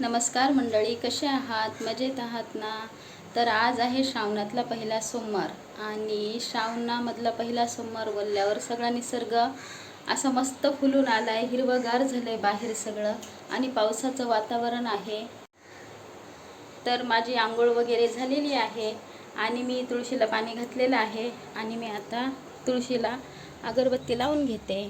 नमस्कार मंडळी कसे आहात? मजेत आहात ना? तर आज आहे श्रावणातला पहिला सोमवार आणि श्रावणामधला पहिला सोमवार बोलल्यावर सगळा निसर्ग असं मस्त फुलून आला आहे हिरवंगार झालं आहे बाहेर सगळं आणि पावसाचं वातावरण आहे. तर माझी आंघोळ वगैरे झालेली आहे आणि मी तुळशीला पाणी घातलेलं आहे आणि मी आता तुळशीला अगरबत्ती लावून घेते.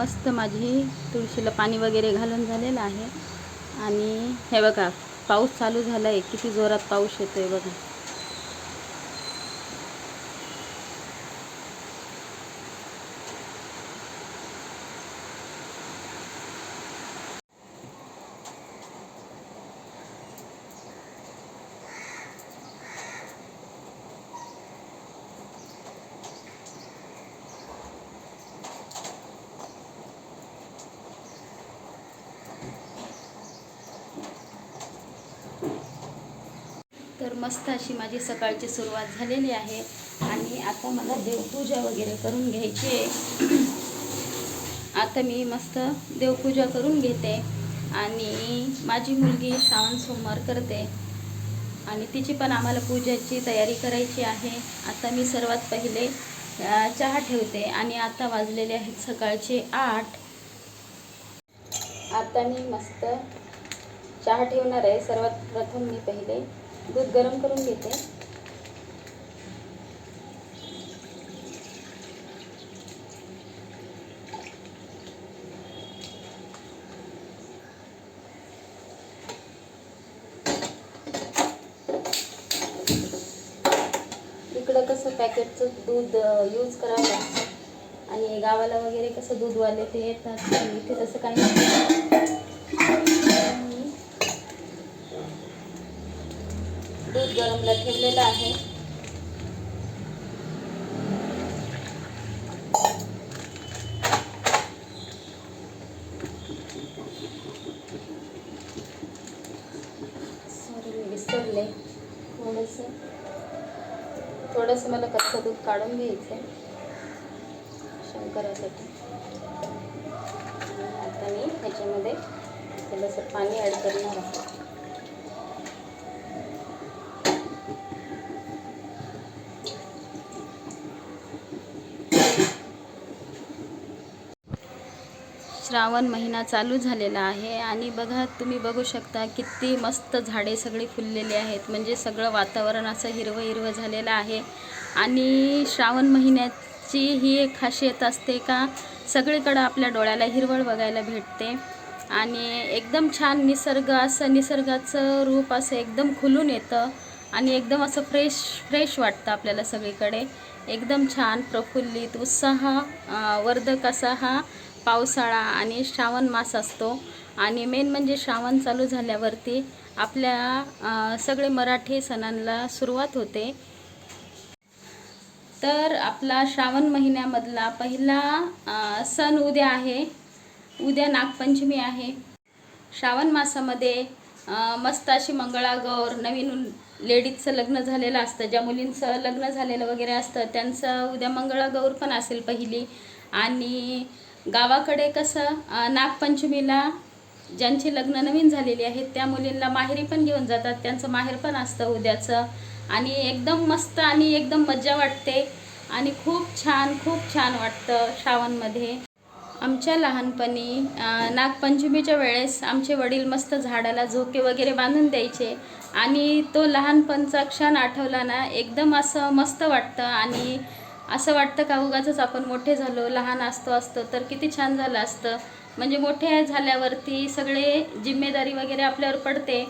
मस्त माझी तुळशीला पाणी वगैरे घालून झालेलं आहे. आणि हे बघा पाऊस चालू झाला आहे किती जोरात पाऊस येतो आहे बघा. तर मस्त अशी माझी सकाळची सुरुवात झालेली आहे. आणि आता मला देवपूजा वगैरे करून घ्यायची आहे. आता मी मस्त देवपूजा करून घेते. आणि माझी मुलगी श्रावण सोमवार करते. आणि तिची पण आम्हाला पूजेची तयारी करायची आहे. आता मी सर्वात पहिले चहा ठेवते. आणि आता वाजलेले आहेत सकाळचे आठ. आता मी मस्त चहा ठेवणार आहे. सर्वात प्रथम मी पहिले दूध गरम करून घेते. इकडं कसं पॅकेटचं दूध यूज करावं लागतं. आणि गावाला वगैरे कसं दूधवाले ते येतात इथे तसं काही नाही. दूध गरमला ठेवलेलं आहे. सॉरी मी विसरले. थोडंसं. थोडंसं मला कच्चं दूध काढून घ्यायचं शंकरासाठी. आता मी ह्याच्यामध्ये थोडंसं पाणी ॲड करणार आहे. श्रावण महिना चालू झालेला आहे आणि बघा तुम्ही बघू शकता किती मस्त झाडे सगळी फुललेली आहेत. म्हणजे सगळं वातावरण असं हिरवं हिरवं झालेलं आहे. आणि श्रावण महिन्याची ही एक खासियत असते का सगळीकडं आपल्या डोळ्याला हिरवळ बघायला भेटते. आणि एकदम छान निसर्ग असं निसर्गाचं रूप असं एकदम खुलून येतं आणि एकदम असं फ्रेश फ्रेश वाटतं आपल्याला सगळीकडे. एकदम छान प्रफुल्लित उत्साह वर्धक असा हा पावसाळा आणि श्रावण मास असतो. आणि मेन म्हणजे श्रावण चालू झाल्यावरती आपल्या सगळे मराठी सणांना सुरुवात होते. तर आपला श्रावण महिन्यामधला पहिला सण उद्या आहे. उद्या नागपंचमी आहे. श्रावण मासामध्ये मस्त अशी मंगळागौर नवीन लेडीजचं लग्न झालेलं असतं. ज्या मुलींचं लग्न झालेलं वगैरे असतं त्यांचं उद्या मंगळागौर पण असेल पहिली. आणि गावाकडे कसं नागपंचमीला ज्यांची लग्न नवीन झालेली आहेत त्या मुलींना माहेरी पण घेऊन जातात त्यांचं माहेर पण असतं उद्याचं. आणि एकदम मस्त आणि एकदम मज्जा वाटते आणि खूप छान खूप छान वाटतं श्रावणमध्ये. आमच्या लहानपणी नागपंचमीच्या वेळेस आमचे वडील मस्त झाडाला झोके वगैरे बांधून द्यायचे आणि तो लहानपणचा क्षण आठवला ना एकदम असं मस्त वाटतं आणि असं वाटतं का उगाचच आपण मोठे झालो लहान असतो असतो तर किती छान झालं असतं. म्हणजे मोठे झाल्यावरती सगळे जिम्मेदारी वगैरे आपल्यावर पडते.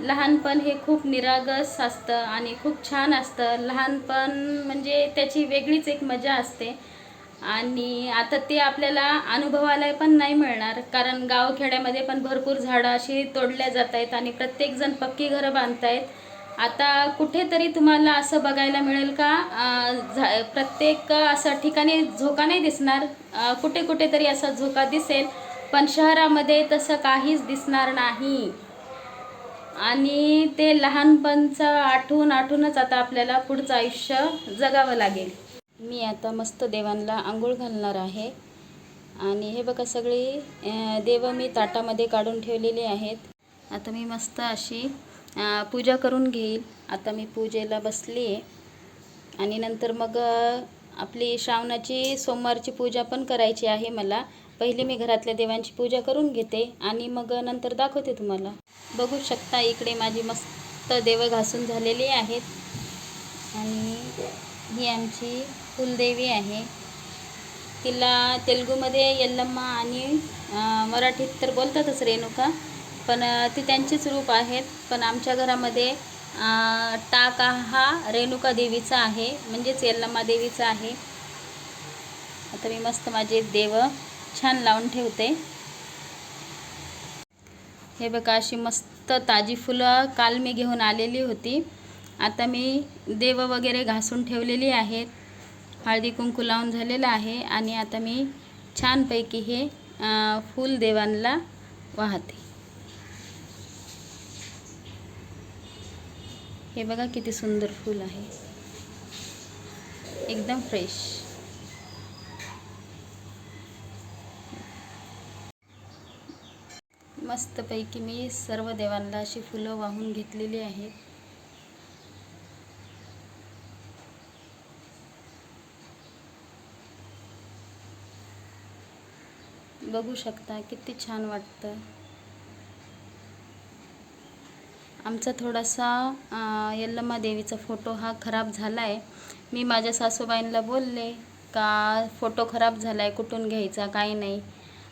लहानपण हे खूप निरागस असतं आणि खूप छान असतं. लहानपण म्हणजे त्याची वेगळीच एक मजा असते. आणि आता ते आपल्याला अनुभवायला पण नाही मिळणार. कारण गावखेड्यामध्ये पण भरपूर झाडं अशी तोडल्या जात आहेत आणि प्रत्येकजण पक्की घरं बांधतायत. आता कुठेतरी तुम्हाला असं बघायला मिळेल का? झा प्रत्येक असं ठिकाणी झोका नाही दिसणार. कुठे कुठेतरी असा झोका दिसेल. पण शहरामध्ये तसं काहीच दिसणार नाही. आणि ते लहानपणचं आठवून आठवूनच आता आपल्याला पुढचं आयुष्य जगावं लागेल. मी आता मस्त देवांना आंघोळ घालणार आहे. आणि हे बघा सगळी देवं देव मी ताटामध्ये काढून ठेवलेली आहेत. आता मी मस्त अशी पूजा करून घेईल. आता मी पूजेला बसली आहे. आणि नंतर मग आपली श्रावणाची सोमवारची पूजा पण करायची आहे मला. पहिले मी घरातल्या देवांची पूजा करून घेते आणि मग नंतर दाखवते तुम्हाला. बघू शकता इकडे माझी मस्त देवं घासून झालेली आहेत. आणि ही आमची कुलदेवी आहे. तिला तेलुगूमध्ये यल्लम्मा आणि मराठीत तर बोलतातच रेणुका. पण ती त्यांचेच रूप आहेत. पण आमच्या घरामध्ये टाका हा रेणुका देवीचा आहे. म्हणजेच यल्लम्मा देवीचा आहे. आता मी मस्त माझे देव छान लावून ठेवते. हे बघा अशी मस्त ताजी फुलं काल मी घेऊन आलेली होती. आता मी देव वगैरे घासून ठेवलेली आहेत. हळदी कुंकू लावून झालेलं आहे. आणि आता मी छानपैकी हे फूल देवांना वाहते. हे बघा किती सुंदर फूल आहे. एकदम फ्रेश मस्तपैकी मी सर्व देवांना अशी फुलं वाहून घेतलेली आहेत. बघू शकता किती छान वाटतं. आमचा थोडासा यल्लम्मा देवीचा फोटो हा खराब झाला आहे मी माझ्या सासूबाईंना बोलले का फोटो खराब झाला आहे कुठून घ्यायचा? काही नाही.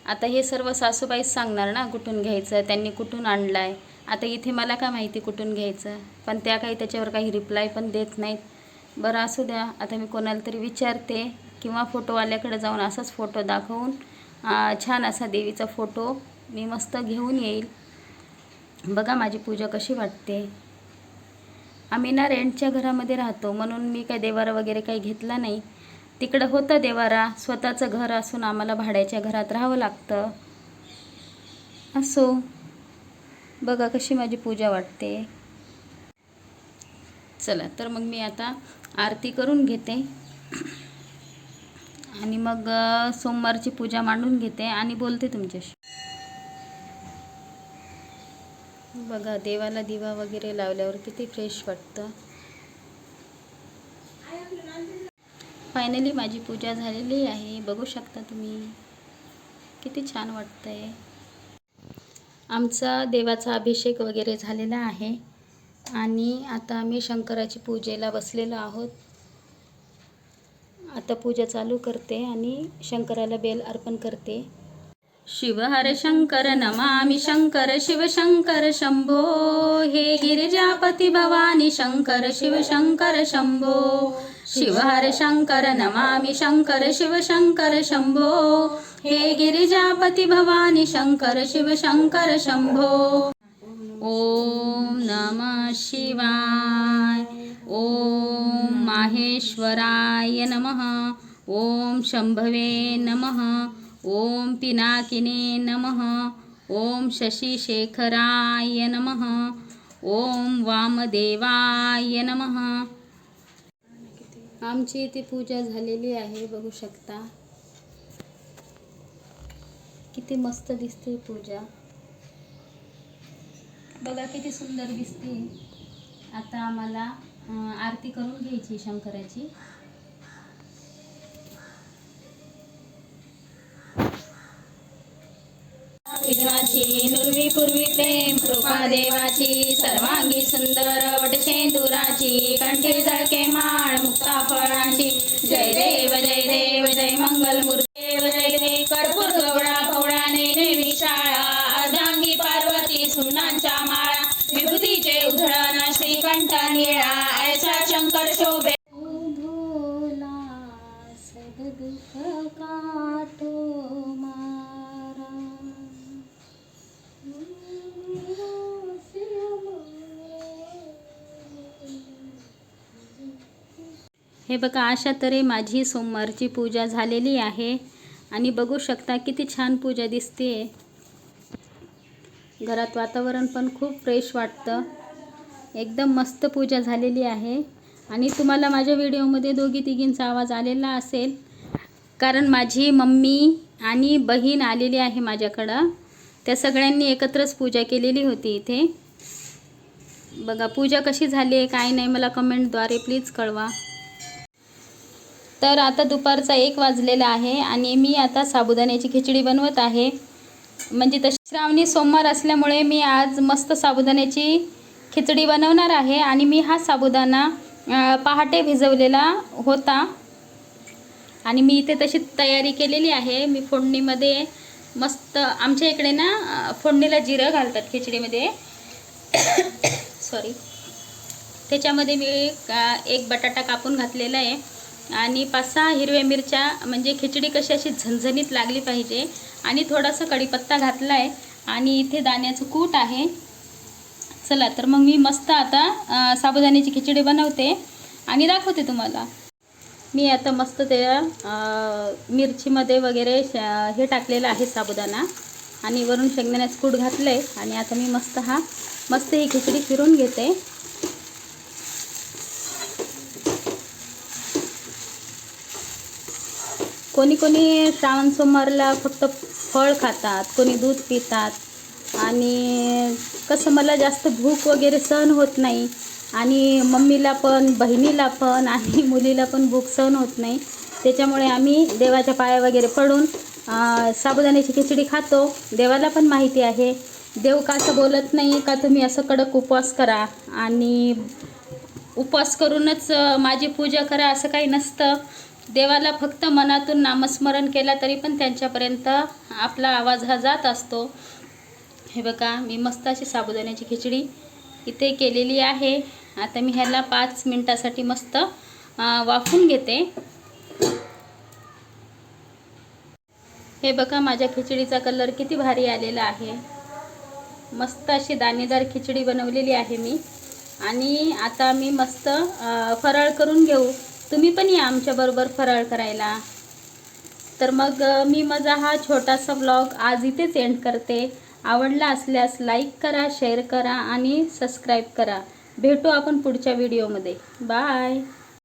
आता हे सर्व सासूबाईच सांगणार ना कुठून घ्यायचं? त्यांनी कुठून आणला आहे आता इथे मला काय माहिती कुठून घ्यायचं? पण त्या काही त्याच्यावर काही रिप्लाय पण देत नाहीत. बरं असू द्या. आता मी कोणाला तरी विचारते किंवा फोटोवाल्याकडे जाऊन असाच फोटो दाखवून छान असा देवीचा फोटो मी मस्त घेऊन येईल. बघा माझी पूजा कशी वाटते. आम्ही ना रेंटच्या घरामध्ये राहतो म्हणून मी काय देवारा वगैरे काही घेतला नाही. तिकडं होतं देवारा स्वतःचं घर असून आम्हाला भाड्याच्या घरात राहावं लागतं. असो. बघा कशी माझी पूजा वाटते. चला तर मग मी आता आरती करून घेते. आणि मग सोमवारची पूजा मांडून घेते आणि बोलते तुमच्याशी. बघा देवाला दिवा वगैरे लावल्यावर किती फ्रेश वाटतं. फायनली माझी पूजा झालेली आहे. बघू शकता तुम्ही. किती छान वाटतंय. आमचा देवाचा अभिषेक वगैरे झालेला आहे. आणि आता आम्ही शंकराची पूजेला बसलेलो आहोत. आता पूजा चालू करते आणि शंकराला बेल अर्पण करते. शिव हर शंकर नमामि शंकर शिव शंकर शंभो। हे गिरिजापति भवानी शंकर शिव शंकर शंभो। शिव हर शंकर नमामि शंकर शिव शंकर शंभो। हे गिरिजापति भवानी शंकर शिव शंकर शंभो। ओम नमः शिवाय। ओम माहेश्वराय नमः। ओम शंभवे नमः। ओम पिनाकिने नमः। ओम शशिशेखराय नमः। ओम वामदेवाय नमः। आमची इथे पूजा झालेली आहे बघू शकता. किती मस्त दिसते पूजा. बघा किती सुंदर दिसते. आता आम्हाला आरती करून घ्यायची शंकराची. देवाची नुर्वी पूर्वी प्रेम कृपा देवाची सर्वांगी सुंदर वटशेंदुराची कंठी जळके माळ मुक्ता फळांची. जय देव जय देव जय मंगल देव जय देव कर्पूर गवळा पवळाने नेवी शाळा अर्धांगी पार्वती सुमनांच्या माळा. विभूतीचे उधळण श्रीकंठ निळा. हे बघा अशा तरी माझी सोमवारची पूजा झालेली आहे. आणि बघू शकता किती छान पूजा दिसते. घरात वातावरण पण खूप फ्रेश वाटतं. एकदम मस्त पूजा झालेली आहे. आणि तुम्हाला माझ्या व्हिडिओमध्ये दोघी तिघींचा आवाज आलेला असेल. कारण माझी मम्मी आणि बहीण आलेली आहे माझ्याकडं. त्या सगळ्यांनी एकत्रच पूजा केलेली होती इथे. बघा पूजा कशी झाली आहे काय नाही मला कमेंटद्वारे प्लीज कळवा. तर आता दुपारचा एक वाजलेला आहे आणि मी आता साबुदाण्याची खिचडी बनवत आहे. म्हणजे तशी श्रावणी सोमवार असल्यामुळे मी आज मस्त साबुदाण्याची खिचडी बनवणार आहे आणि मी हा साबुदाणा पहाटे भिजवलेला होता. आणि मी इथे तशी तयारी केलेली आहे. मी फोडणीमध्ये मस्त आमच्या इकडे ना फोडणीला जिरं घालतात खिचडीमध्ये. सॉरी त्याच्यामध्ये मी एक बटाटा कापून घातलेला आहे. आणि पाच सहा हिरव्या मिरच्या म्हणजे खिचडी कशी अशी झणझणीत लागली पाहिजे. आणि थोडासा कढीपत्ता घातला आहे आणि इथे दाण्याचं कूट आहे. चला तर मग मी मस्त आता साबुदाण्याची खिचडी बनवते आणि दाखवते तुम्हाला. मी आता मस्त त्या मिरचीमध्ये वगैरे श- हे टाकलेलं आहे साबुदाणा. आणि वरून शेंगदाण्याचं कूट घातलं आहे आणि आता मी मस्त हा मस्त ही खिचडी फिरून घेते. कोणी कोणी श्रावण सोमवारला फक्त फळ खातात कोणी दूध पितात. आणि कसं मला जास्त भूक वगैरे सहन होत नाही. आणि मम्मीला पण बहिणीला पण आणि मुलीला पण भूक सहन होत नाही. त्याच्यामुळे आम्ही देवाच्या पाया वगैरे पडून साबुदाण्याची खिचडी खातो. देवाला पण माहिती आहे. देव का असं बोलत नाही का तुम्ही असं कडक उपवास करा? आणि उपवास करूनच माझी पूजा करा असं काही नसतं. देवाला फक्त मनातून नामस्मरण केला तरी पण त्यांच्यापर्यंत आपला आवाज हा जात असतो. हे बघा मी मस्त अशी साबुदाण्याची खिचडी इथे केलेली आहे. आता मी ह्याला पाच मिनटासाठी मस्त वाफून घेते. हे बघा माझ्या खिचडीचा कलर किती भारी आलेला आहे. मस्त अशी दाणेदार खिचडी बनवलेली आहे मी. आणि आता मी मस्त फराळ करून घेऊ. तुम्ही पण या आमच्याबरोबर फराळ करायला. तर मग मी माझा हा छोटासा ब्लॉग आज इथेच एंड करते. आवडला असल्यास लाईक करा शेअर करा आणि सबस्क्राईब करा. भेटू आपण पुढच्या व्हिडिओमध्ये बाय